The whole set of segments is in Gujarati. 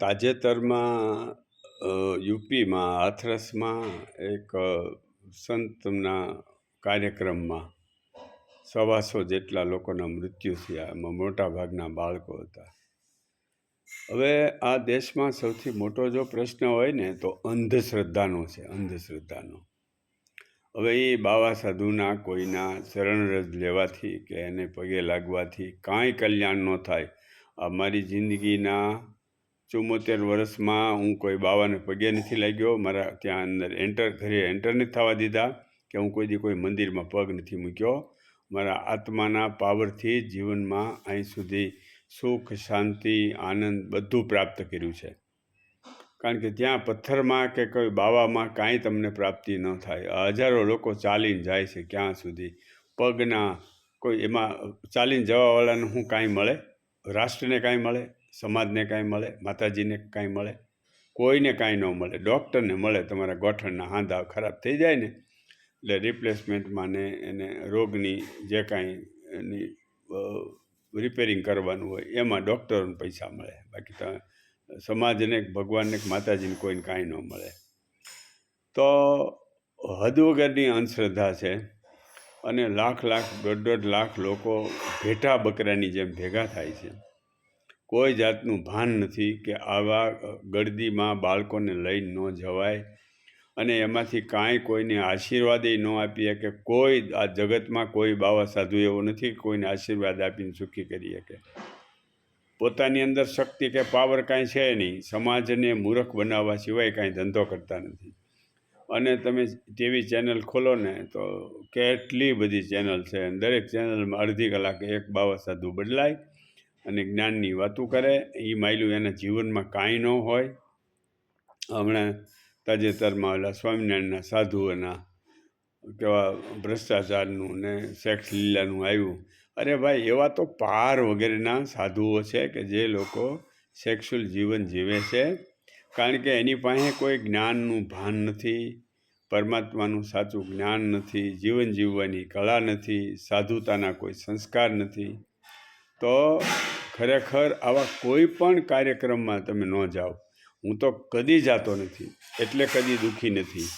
તાજેતરમાં યુપીમાં, હાથરસમાં એક સંતના કાર્યક્રમમાં સવાસો જેટલા લોકોના મૃત્યુ થયા. એમાં મોટા ભાગના બાળકો હતા. હવે આ દેશમાં સૌથી મોટો જો પ્રશ્ન હોય ને, તો અંધશ્રદ્ધાનો છે, અંધશ્રદ્ધાનો. હવે એ બાવા સાધુના કોઈના શરણરજ લેવાથી કે એને પગે લાગવાથી કાંઈ કલ્યાણ ન થાય. આ મારી જિંદગીના ચુમ્મોતેર વર્ષમાં હું કોઈ બાવાને પગે નથી લાગ્યો. મારા ત્યાં અંદર એન્ટર ઘરે એન્ટર નથી થવા દીધા કે હું કોઈ દી કોઈ મંદિરમાં પગ નથી મૂક્યો. મારા આત્માના પાવરથી જીવનમાં અહીં સુધી સુખ, શાંતિ, આનંદ બધું પ્રાપ્ત કર્યું છે. કારણ કે ત્યાં પથ્થરમાં કે કોઈ બાવામાં કાંઈ તમને પ્રાપ્તિ ન થાય. હજારો લોકો ચાલીને જાય છે ક્યાં સુધી? પગના કોઈ એમાં ચાલીને જવાવાળાને શું કાંઈ મળે? રાષ્ટ્રને કાંઈ મળે? સમાજને કાંઈ મળે, માતાજીને કાંઈ મળે, કોઈને કાંઈ ન મળે, ડૉક્ટરને મળે, તમારા ગોઠણના હાંધા ખરાબ થઈ જાય ને, એટલે રિપ્લેસમેન્ટમાં ને એને રોગની જે કાંઈ એની રિપેરિંગ કરવાનું હોય, એમાં ડૉક્ટરોને પૈસા મળે. બાકી તો સમાજને, ભગવાનને, માતાજીને કોઈને કાંઈ ન મળે. તો હદ વગરની અંધશ્રદ્ધા છે અને લાખ લાખ, દોઢ દોઢ લાખ લોકો ભેટા બકરાની જેમ ભેગા થાય છે. કોઈ જાતનું ભાન નથી કે આવા ગર્દીમાં બાળકોને લઈ ન જવાય અને એમાંથી કાંઈ કોઈને આશીર્વાદ ન આપીએ કે કોઈ આ જગતમાં કોઈ બાવા સાધુ એવો નથી કોઈને આશીર્વાદ આપીને સુખી કરી શકે. પોતાની અંદર શક્તિ કે પાવર કાંઈ છે નહીં. સમાજને મૂર્ખ બનાવવા સિવાય કાંઈ ધંધો કરતા નથી. અને તમે ટીવી ચેનલ ખોલો ને તો કેટલી બધી ચેનલ છે. દરેક ચેનલમાં અડધી કલાકે એક બાવા સાધુ બદલાય અને જ્ઞાનની વાતો કરે, એ માયલું એના જીવનમાં કાંઈ ન હોય. હમણાં તાજેતરમાં આવેલા સ્વામિનારાયણના સાધુઓના કેવા ભ્રષ્ટાચારનું ને સેક્સ લીલાનું આવ્યું. અરે ભાઈ, એવા તો પાર વગેરેના સાધુઓ છે કે જે લોકો સેક્સ્યુઅલ જીવન જીવે છે. કારણ કે એની પાસે કોઈ જ્ઞાનનું ભાન નથી, પરમાત્માનું સાચું જ્ઞાન નથી, જીવન જીવવાની કળા નથી, સાધુતાના કોઈ સંસ્કાર નથી. તો ખરેખર આવા કોઈ પણ કાર્યક્રમમાં તમે ન જાઓ. હું તો કદી જાતો નથી, એટલે કદી દુઃખી નથી.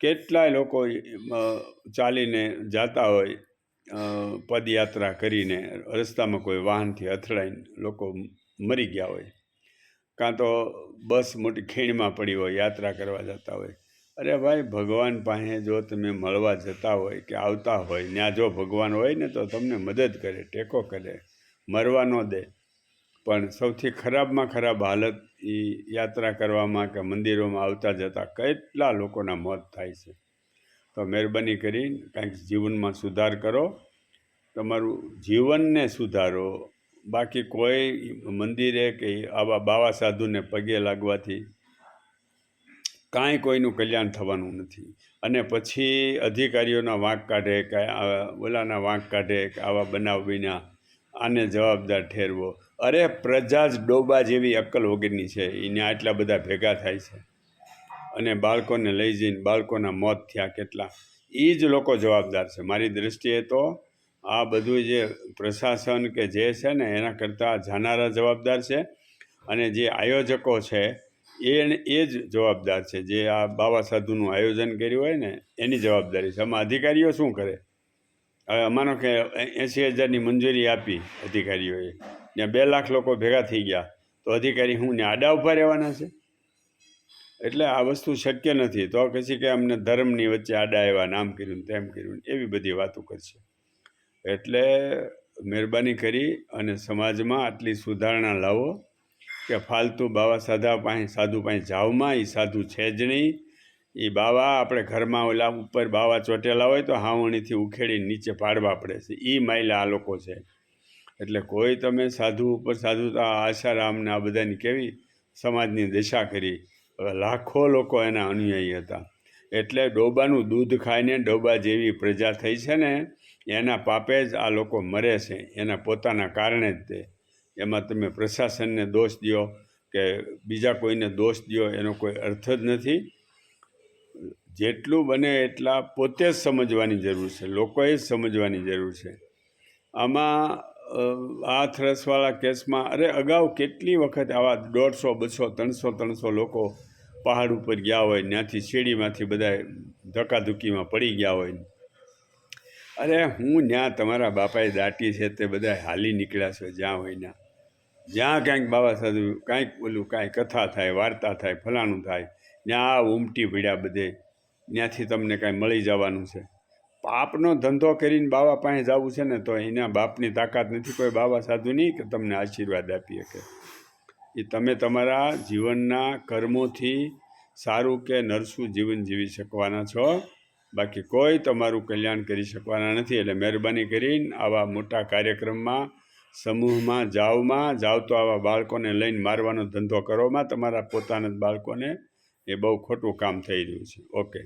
કેટલાય લોકો ચાલીને જાતા હોય પદયાત્રા કરીને, રસ્તામાં કોઈ વાહનથી અથડાઈને લોકો મરી ગયા હોય. કાં તો બસ મોટી ખીણમાં પડી હોય, યાત્રા કરવા જતા હોય. અરે ભાઈ, ભગવાન પાસે જો તમે મળવા જતા હોય કે આવતા હોય, ત્યાં જો ભગવાન હોય ને તો તમને મદદ કરે, ટેકો કરે, મરવા ન દે. પણ સૌથી ખરાબમાં ખરાબ હાલત એ યાત્રા કરવામાં કે મંદિરોમાં આવતા જતા કેટલા લોકોના મોત થાય છે. તો મહેરબાની કરી કાંઈક જીવનમાં સુધાર કરો. તમારું જીવનને સુધારો. બાકી કોઈ મંદિરે કે આવા બાવા સાધુને પગે લાગવાથી કાંઈ કોઈનું કલ્યાણ થવાનું નથી. અને પછી અધિકારીઓના વાંક કાઢે કે ઓલાના વાંક કાઢે કે આવા બનાવ વિના આને જવાબદાર ઠેરવો. અરે, પ્રજા જ ડોબા જેવી અક્કલ વગરની છે. એને આટલા બધા ભેગા થાય છે. અને બાળકોને લઈ જઈને બાળકોના મોત થયા કેટલા. એ જ લોકો જવાબદાર છે. મારી દૃષ્ટિએ તો આ બધું જે પ્રશાસન કે જે છે ને, એના કરતાં જાનારા જવાબદાર છે. અને જે આયોજકો છે એ એ જ જવાબદાર છે. જે આ બાવા સાધુનું આયોજન કર્યું હોય ને, એની જવાબદારી છે. આમાં અધિકારીઓ શું કરે? હવે માનો કે એંસી હજારની મંજૂરી આપી અધિકારીઓએ. ત્યાં બે લાખ લોકો ભેગા થઈ ગયા. તો અધિકારી હું ને આડા ઊભા રહેવાના છે? એટલે આ વસ્તુ શક્ય નથી. તો પછી કે અમને ધર્મની વચ્ચે આડા આવ્યા નામ કર્યું તેમ કર્યું એવી બધી વાતો કરશે. એટલે મહેરબાની કરી અને સમાજમાં આટલી સુધારણા લાવો. કે ફાલતુ બાવા સાધા પાસે, સાધુ પાસે જાવમાં એ સાધુ છે જ નહીં. એ બાવા આપણે ઘરમાં ઓલા ઉપર બાવા ચોટેલા હોય તો હાવણીથી ઉખેડી નીચે પાડવા પડે છે. એ માયલા આ લોકો છે. એટલે કોઈ તમે સાધુ ઉપર સાધુતા આશારામને આ બધાની કેવી સમાજની દિશા કરી. હવે લાખો લોકો એના અનુયાયી હતા. એટલે ડોબાનું દૂધ ખાઈને ડોબા જેવી પ્રજા થઈ છે ને, એના પાપે જ આ લોકો મરે છે. એના પોતાના કારણે જ તે. એમાં તમે પ્રશાસનને દોષ દો કે બીજા કોઈને દોષ દો એનો કોઈ અર્થ જ નથી. જેટલું બને એટલા પોતે જ સમજવાની જરૂર છે, લોકોએ જ સમજવાની જરૂર છે. આમાં આ થ્રસવાળા કેસમાં, અરે, અગાઉ કેટલી વખત આવા દોઢસો, બસો, ત્રણસો ત્રણસો લોકો પહાડ ઉપર ગયા હોય, ત્યાંથી શેરીમાંથી બધા ધક્કાધુક્કીમાં પડી ગયા હોય. અરે, હું ત્યાં તમારા બાપાએ દાટી છે તે બધા હાલી નીકળ્યા છે જ્યાં હોય ત્યાં જ્યાં કાંઈક બાબા સાધુ કાંઈક ઓલું કાંઈ કથા થાય, વાર્તા થાય, ફલાણું થાય, ત્યાં આ ઉમટી પડ્યા બધે, ત્યાંથી તમને કાંઈ મળી જવાનું છે. પાપનો ધંધો કરીને બાવા પાસે જવું છે ને તો એના બાપની તાકાત નથી કોઈ બાબા સાધુની કે તમને આશીર્વાદ આપી શકે. એ તમે તમારા જીવનના કર્મોથી સારું કે નરસું જીવન જીવી શકવાના છો. બાકી કોઈ તમારું કલ્યાણ કરી શકવાના નથી. એટલે મહેરબાની કરીને આવા મોટા કાર્યક્રમમાં સમૂહમાં, જાવમાં, જાવ તો આવા બાળકોને લઈને મારવાનો ધંધો કરોમાં તમારા પોતાના જ બાળકોને એ બહુ ખોટું કામ થઈ રહ્યું છે. ઓકે